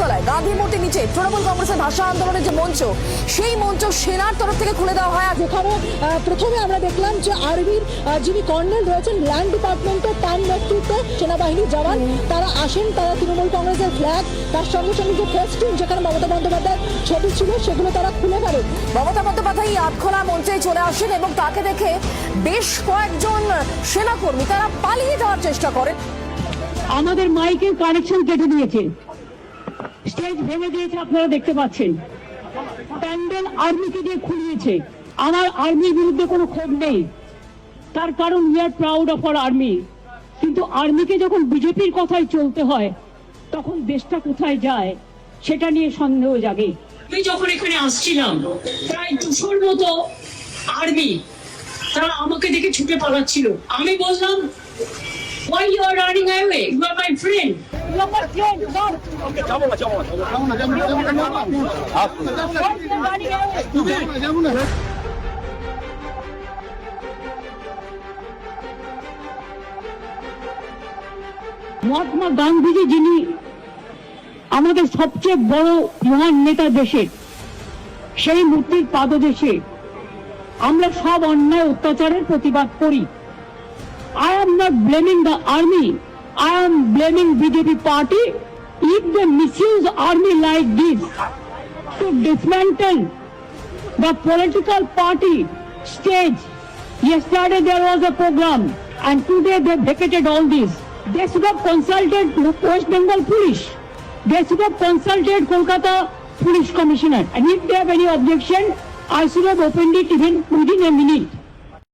ধর্মতলায় গান্ধী মূর্তির নিচে তৃণমূল কংগ্রেসের ভাষা আন্দোলনের যে মঞ্চ, সেই মঞ্চ সেনার তরফ থেকে খুলে দেওয়া হয়। যেখানে প্রথমে আমরা দেখলাম যে আর্মির যিনি কর্নেল রয়েছেন, ল্যান্ড ডিপার্টমেন্টের তার নেতৃত্বে সেনাবাহিনীর জওয়ান। তারা আসেন, তারা তৃণমূল কংগ্রেসের ফ্ল্যাগ তার সঙ্গে সঙ্গে যে ফেস্টুন যেখানে মমতা বন্দ্যোপাধ্যায়ের ছবি ছিল, সেগুলো তারা খুলে ফেলেন মমতা বন্দ্যোপাধ্যায় আটখোলা মঞ্চে চলে আসেন এবং তাকে দেখে বেশ কয়েকজন সেনাকর্মী, তারা পালিয়ে যাওয়ার চেষ্টা করেন। আমাদের মাইকের কানেকশন কেটে দিয়েছে। স্টেজ ভেঙে দিয়েছে, আপনারা দেখতে পাচ্ছেন। প্যান্ডেল আর্মিকে দিয়ে খুলিয়েছে। আমার আর্মির বিরুদ্ধে কোনো ক্ষোভ নেই। তার কারণ we are proud of our army কিন্তু আর্মিকে যখন বিজেপির কথাই চলতে হয়, তখন দেশটা কোথায় যায়, সেটা নিয়ে সন্দেহ জাগে। আমি যখন এখানে আসছিলাম, প্রায় দুশোর মতো আর্মি তারা আমাকে দেখে ছুটে পালাচ্ছিল। আমি বললাম Why are running away? You are my friend. Mahatma Gandhiji যিনি আমাদের সবচেয়ে বড় মহান নেতা দেশের সেই মূর্তির পাদদেশে আমরা সব অন্যায় অত্যাচারের প্রতিবাদ করি। I am not blaming the army. I am blaming BJP party if they misuse army like this to dismantle the political party stage. Yesterday there was a program and today they vacated all this. They should have consulted West Bengal police. They should have consulted Kolkata police commissioner. And if they have any objection, I should have opened it even within a minute.